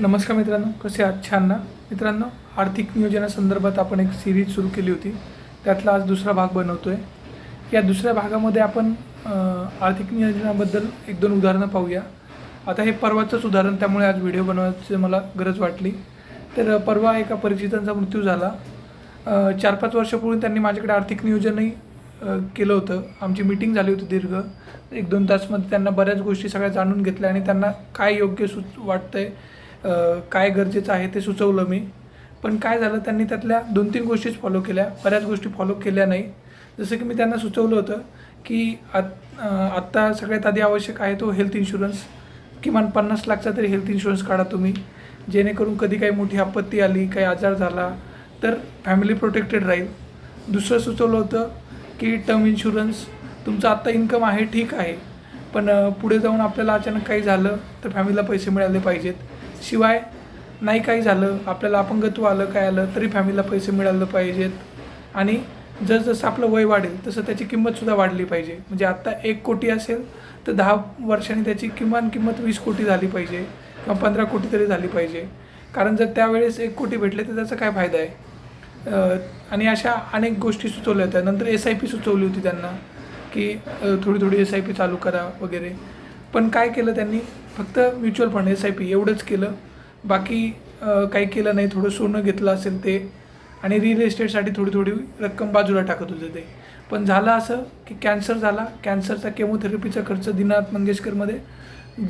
नमस्कार मित्रांनो कसे आहात? छान ना? मित्रांनो आर्थिक नियोजनासंदर्भात आपण एक सिरीज सुरू केली होती. त्यातला आज दुसरा भाग बनवतो आहे या दुसऱ्या भागामध्ये आपण आर्थिक नियोजनाबद्दल एक दोन उदाहरणं पाहूया. आता हे परवाचंच उदाहरण त्यामुळे आज व्हिडिओ बनवायची मला गरज वाटली. तर परवा एका परिचितांचा मृत्यू झाला. चार पाच वर्षापूर्वी त्यांनी माझ्याकडे आर्थिक नियोजनही केलं होतं. आमची मीटिंग झाली होती दीर्घ. एक दोन तासमध्ये त्यांना बऱ्याच गोष्टी सगळ्या जाणून घेतल्या आणि त्यांना काय योग्य सुच वाटतं आहे काय गरजेचं आहे ते सुचवलं मी. पण काय झालं त्यांनी त्यातल्या दोन तीन गोष्टीच फॉलो केल्या. बऱ्याच गोष्टी फॉलो केल्या नाही. जसं की मी त्यांना सुचवलं होतं की आत आत्ता सगळ्यात आधी आवश्यक आहे तो हेल्थ इन्शुरन्स किमान पन्नास लाखचा तरी हेल्थ इन्शुरन्स काढा तुम्ही. जेणेकरून कधी काही मोठी आपत्ती आली काही आजार झाला तर फॅमिली प्रोटेक्टेड राहील. दुसरं सुचवलं होतं की टर्म इन्शुरन्स तुमचं आत्ता इन्कम आहे ठीक आहे. पण पुढे जाऊन आपल्याला अचानक काही झालं तर फॅमिलीला पैसे मिळाले पाहिजेत. शिवाय नाही काही झालं आपल्याला अपंगत्व आलं काय आलं तरी फॅमिलीला पैसे मिळालं पाहिजेत. आणि जसजसं आपलं वय वाढेल तसं त्याची किंमतसुद्धा वाढली पाहिजे. म्हणजे आत्ता एक कोटी असेल तर दहा वर्षांनी त्याची किमान किंमत वीस कोटी झाली पाहिजे किंवा पंधरा कोटी तरी झाली पाहिजे. कारण जर त्यावेळेस एक कोटी भेटले तर त्याचा काय फायदा आहे? आणि अशा अनेक गोष्टी सुचवल्या होत्या. नंतर एस आय पी सुचवली होती त्यांना की थोडी थोडी एस आय पी चालू करा वगैरे. पण काय केलं त्यांनी? फक्त mutual fund S I P एवढंच केलं. बाकी काही केलं नाही. थोडं सोनं घेतलं असेल ते. आणि रिअल इस्टेटसाठी थोडी थोडी रक्कम बाजूला टाकत होते ते. पण झालं असं की कॅन्सर झाला. कॅन्सरचा केमोथेरपीचा खर्च दीनानाथ मंगेशकरमध्ये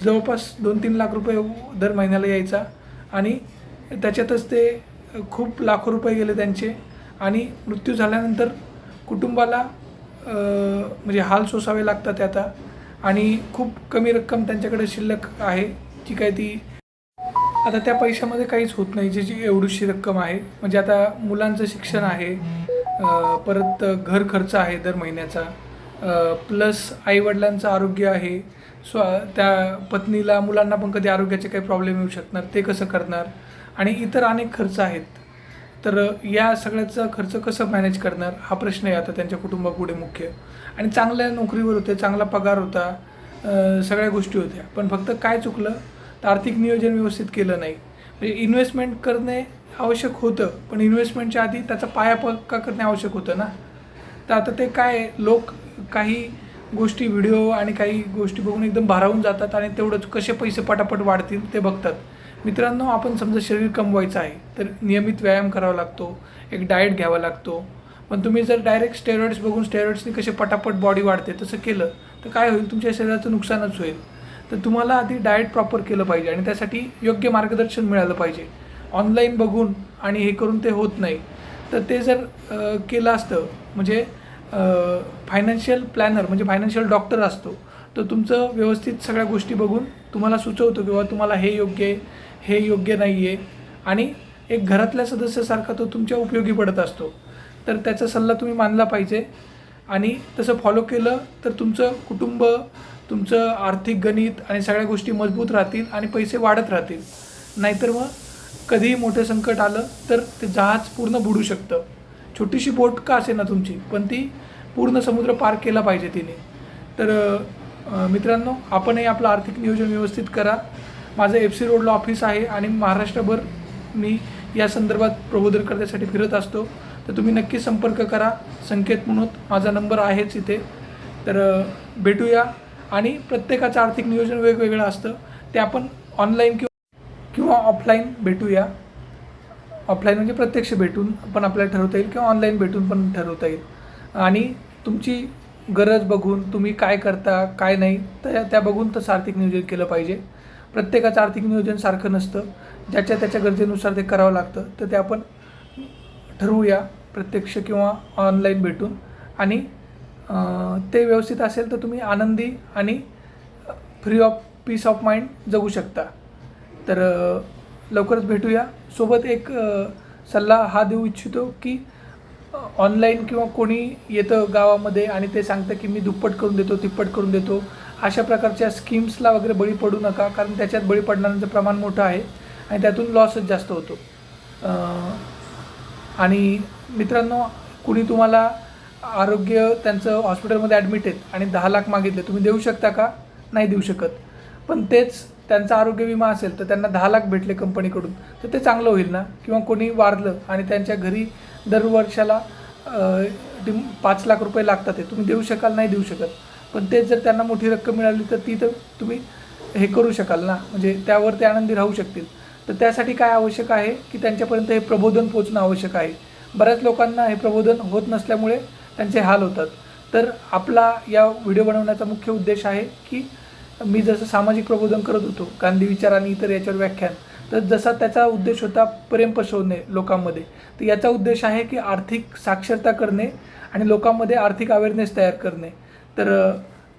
जवळपास दोन तीन लाख रुपये दर महिन्याला यायचा. आणि त्याच्यातच ते खूप लाखो रुपये गेले त्यांचे. आणि मृत्यू झाल्यानंतर कुटुंबाला म्हणजे हाल सोसावे लागतात आता. आणि खूप कमी रक्कम त्यांच्याकडे शिल्लक आहे जी काय ती आता त्या पैशामध्ये काहीच होत नाही जी जी एवढीशी रक्कम आहे. म्हणजे आता मुलांचं शिक्षण आहे परत घर खर्च आहे दर महिन्याचा. प्लस आईवडिलांचं आरोग्य आहे. स्व त्या पत्नीला मुलांना पण कधी आरोग्याचे काही प्रॉब्लेम येऊ शकणार ते कसं करणार? आणि इतर अनेक खर्च आहेत. तर या सगळ्याचा खर्च कसं मॅनेज करणार? हा प्रश्न आहे आता त्यांच्या कुटुंबापुढे मुख्य. आणि चांगल्या नोकरीवर होते चांगला पगार होता सगळ्या गोष्टी होत्या. पण फक्त काय चुकलं? तर आर्थिक नियोजन व्यवस्थित केलं नाही. म्हणजे इन्व्हेस्टमेंट करणे आवश्यक होतं पण इन्व्हेस्टमेंटच्या आधी त्याचा पाया पक्का करणे आवश्यक होतं ना. तर आता ते काय लोक काही गोष्टी व्हिडिओ आणि काही गोष्टी बघून एकदम भारावून जातात आणि तेवढंच कसे पैसे पटापट वाढतील ते बघतात. मित्रांनो आपण समजा शरीर कमवायचं आहे तर नियमित व्यायाम करावा लागतो एक डाएट घ्यावा लागतो. पण तुम्ही जर डायरेक्ट स्टेरॉइड्स बघून स्टेरॉइड्सनी कसे पटापट बॉडी वाढते तसं केलं तर काय होईल? तुमच्या शरीराचं नुकसानच होईल. तर तुम्हाला आधी डाएट प्रॉपर केलं पाहिजे आणि त्यासाठी योग्य मार्गदर्शन मिळालं पाहिजे. ऑनलाईन बघून आणि हे करून ते होत नाही. तर ते जर केलं असतं म्हणजे फायनान्शियल प्लॅनर म्हणजे फायनान्शियल डॉक्टर असतो तर तुमचं व्यवस्थित सगळ्या गोष्टी बघून तुम्हाला सुचवतो किंवा तुम्हाला हे योग्य आहे हे योग्य नाही आहे आणि एक घरातल्या सदस्यासारखा तो तुमच्या उपयोगी पडत असतो. तर त्याचा सल्ला तुम्ही मानला पाहिजे. आणि तसं फॉलो केलं तर तुमचं कुटुंब तुमचं आर्थिक गणित आणि सगळ्या गोष्टी मजबूत राहतील आणि पैसे वाढत राहतील. नाहीतर मग कधीही मोठं संकट आलं तर ते जहाज पूर्ण बुडू शकतं. छोटीशी बोट का असे ना तुमची? पण ती पूर्ण समुद्र पार केला पाहिजे तिने. तर मित्रांनो आपणही आपलं आर्थिक नियोजन व्यवस्थित करा. माझं एफ सी रोडला ऑफिस आहे आणि महाराष्ट्रभर मी या संदर्भात प्रबोधन करण्यासाठी फिरत असतो. तर तुम्ही नक्की संपर्क करा. संकेत म्हणून माझा नंबर आहेच इथे. तर भेटूया. आणि प्रत्येकाचं आर्थिक नियोजन वेगवेगळं असतं. ते आपण ऑनलाईन किंवा किंवा ऑफलाईन भेटूया. ऑफलाईन म्हणजे प्रत्यक्ष भेटून पण आपल्याला ठरवता येईल किंवा ऑनलाईन भेटून पण ठरवता येईल. आणि तुमची गरज बघून तुम्ही काय करता काय नाही त्या त्या बघून तसं आर्थिक नियोजन केलं पाहिजे. प्रत्येकाचं आर्थिक नियोजन सारखं नसतं. ज्याच्या त्याच्या गरजेनुसार ते करावं लागतं तर ते आपण ठरवूया प्रत्यक्ष किंवा ऑनलाईन भेटून. आणि ते व्यवस्थित असेल तर तुम्ही आनंदी आणि free of peace of mind जगू शकता. तर लवकरच भेटूया. सोबत एक सल्ला हा देऊ इच्छितो की ऑनलाईन किंवा कोणी येतं गावामध्ये आणि ते सांगतं की मी दुप्पट करून देतो तिप्पट करून देतो अशा प्रकारच्या स्कीम्सला वगैरे बळी पडू नका कारण त्याच्यात बळी पडणाऱ्यांचं प्रमाण मोठं आहे आणि त्यातून लॉसच जास्त होतो. आणि मित्रांनो कुणी तुम्हाला आरोग्य त्यांचं हॉस्पिटलमध्ये ॲडमिट आहेत आणि दहा लाख मागितले तुम्ही देऊ शकता का? नाही देऊ शकत. पण तेच त्यांचा आरोग्य विमा असेल तर त्यांना दहा लाख भेटले कंपनीकडून. तर ते चांगलं होईल ना? किंवा कोणी वारलं आणि त्यांच्या घरी दर वर्षाला ती पाच लाख रुपये लागतात ते तुम्ही देऊ शकाल नाही देऊ शकत. पण तेच जर त्यांना मोठी रक्कम मिळाली तर ती तर तुम्ही हे करू शकाल ना? म्हणजे त्यावर ते आनंदी राहू शकतील. तर त्यासाठी काय आवश्यक आहे की त्यांच्यापर्यंत हे प्रबोधन पोचणं आवश्यक आहे. बऱ्याच लोकांना हे प्रबोधन होत नसल्यामुळे त्यांचे हाल होतात. तर आपला या व्हिडिओ बनवण्याचा मुख्य उद्देश आहे की मी जसं सामाजिक प्रबोधन करत होतो गांधी विचार आणि इतर याच्यावर व्याख्यान तर जसा त्याचा उद्देश होता प्रेम पसरवणे लोकांमध्ये तर याचा उद्देश आहे की आर्थिक साक्षरता करणे आणि लोकांमध्ये आर्थिक अवेअरनेस तयार करणे. तर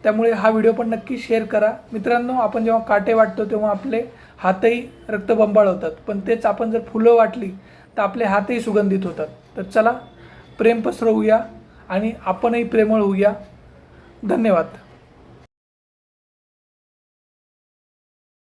त्यामुळे हा व्हिडिओ पण नक्की शेअर करा. मित्रांनो आपण जेव्हा काटे वाटतो तेव्हा आपले हातही रक्तबंबाळ होतात पण तेच आपण जर फुलं वाटली तर आपले हातही सुगंधित होतात. तर चला प्रेम पसरवूया आणि आपणही प्रेमळ होऊया. धन्यवाद.